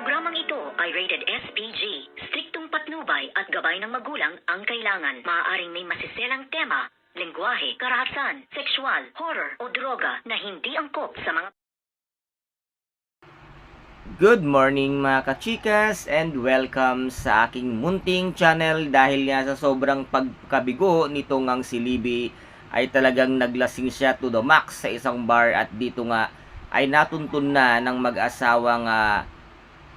Programang ito ay rated SPG. Striktong patnubay at gabay ng magulang ang kailangan. Maaaring may masiselang tema, lengguwahe, karahasan, sexual, horror o droga na hindi angkop sa mga Good morning mga kachikas and welcome sa aking munting channel dahil nga sa sobrang pagkabigo nitong ang si Libby ay talagang naglasing siya to the max sa isang bar at dito nga ay natuntun na ng mag-asawang ah,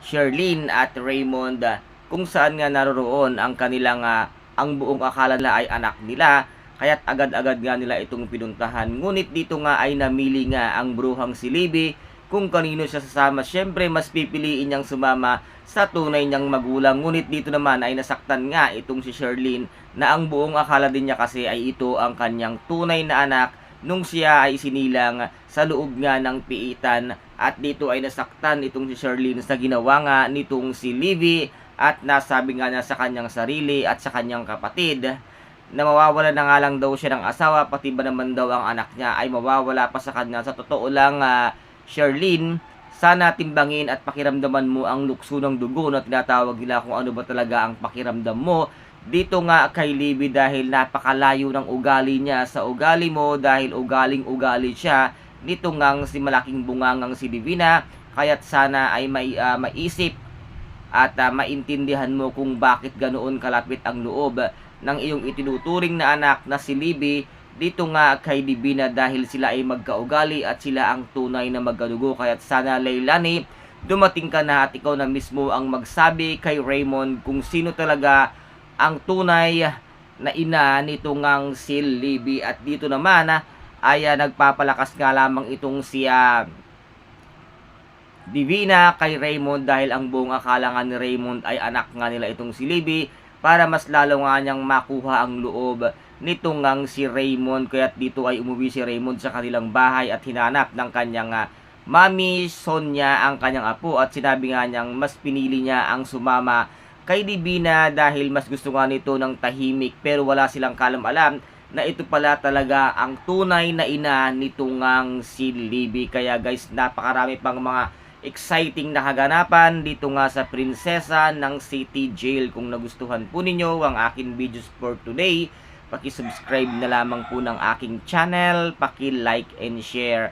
Sherlyn at Raymond ah, kung saan nga naroroon ang kanilang ah, ang buong akala nila ay anak nila kaya't agad-agad nga nila itong pinuntahan ngunit dito nga ay namili nga ang bruhang si Libby kung kanino siya sasama. Siyempre, mas pipiliin niyang sumama sa tunay niyang magulang. Ngunit dito naman ay nasaktan nga itong si Sherlyn na ang buong akala din niya kasi ay ito ang kanyang tunay na anak nung siya ay sinilang sa loob nga ng piitan at dito ay nasaktan itong si Sherlyn sa ginawa nga nitong si Livy at nasabi nga niya sa kanyang sarili at sa kanyang kapatid na mawawala na nga lang daw siya ng asawa pati ba naman daw ang anak niya ay mawawala pa sa kanya sa totoo lang ah, Sherlyn, sana timbangin at pakiramdaman mo ang lukso ng dugo na tinatawag nila kung ano ba talaga ang pakiramdam mo. Dito nga kay Libby dahil napakalayo ng ugali niya sa ugali mo dahil ugaling-ugali siya nito ngang si malaking bungangang si Divina. Kaya't sana ay may, ah, maisip at ah, maintindihan mo kung bakit ganoon kalapit ang loob ng iyong itinuturing na anak na si Libby dito nga kay Divina dahil sila ay magkaugali at sila ang tunay na magkadugo. Kaya't sana Leilani dumating ka na at ikaw na mismo ang magsabi kay Raymond kung sino talaga ang tunay na ina nito ngang si Libby. At dito naman ah, ay ah, nagpapalakas nga lamang itong si ah, Divina kay Raymond dahil ang buong akala nga ni Raymond ay anak nga nila itong si Libby para mas lalo nga niyang makuha ang loob nito ngang si Raymond. Kaya't dito ay umuwi si Raymond sa kanilang bahay at hinanap ng kanyang ah, mami Sonia ang kanyang apo. At sinabi nga niyang mas pinili niya ang sumama kay Divina dahil mas gusto nga nito ng tahimik pero wala silang kalam-alam na ito pala talaga ang tunay na ina nito ngang si Libby kaya guys napakarami pang mga exciting na kaganapan dito nga sa Prinsesa ng City Jail. Kung nagustuhan po ninyo ang aking videos for today, paki-subscribe na lamang po ng aking channel, paki-like and share